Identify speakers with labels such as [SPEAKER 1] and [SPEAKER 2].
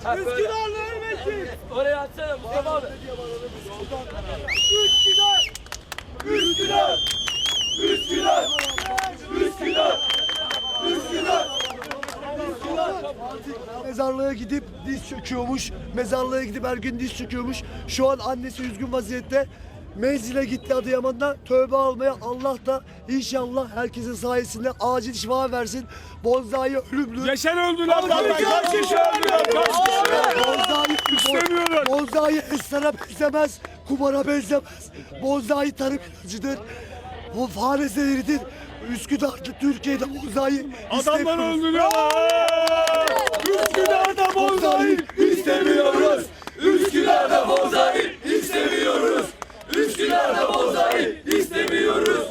[SPEAKER 1] Üsküdar'la
[SPEAKER 2] ölmesin.
[SPEAKER 1] Oraya atsana Mustafa abi.
[SPEAKER 2] Üsküdar. Üsküdar. Üsküdar. Üsküdar. Üsküdar. Mezarlığa gidip diz çöküyormuş. Mezarlığa gidip her gün diz çöküyormuş. Şu an annesi üzgün vaziyette. Menzile gitti Adıyaman'da tövbe almaya Allah da inşallah herkesin sayesinde acil şifa versin. Bonzai ölümlü.
[SPEAKER 3] Yaşar öldü lan. Allah yaşa.
[SPEAKER 2] Bonzai esnara benzemez, kumara benzemez. Bonzai tarım ilacıdır. Bu fare zehridir. Üsküdar'da Türkiye'de bonzai Adamlar öldürüyorlar.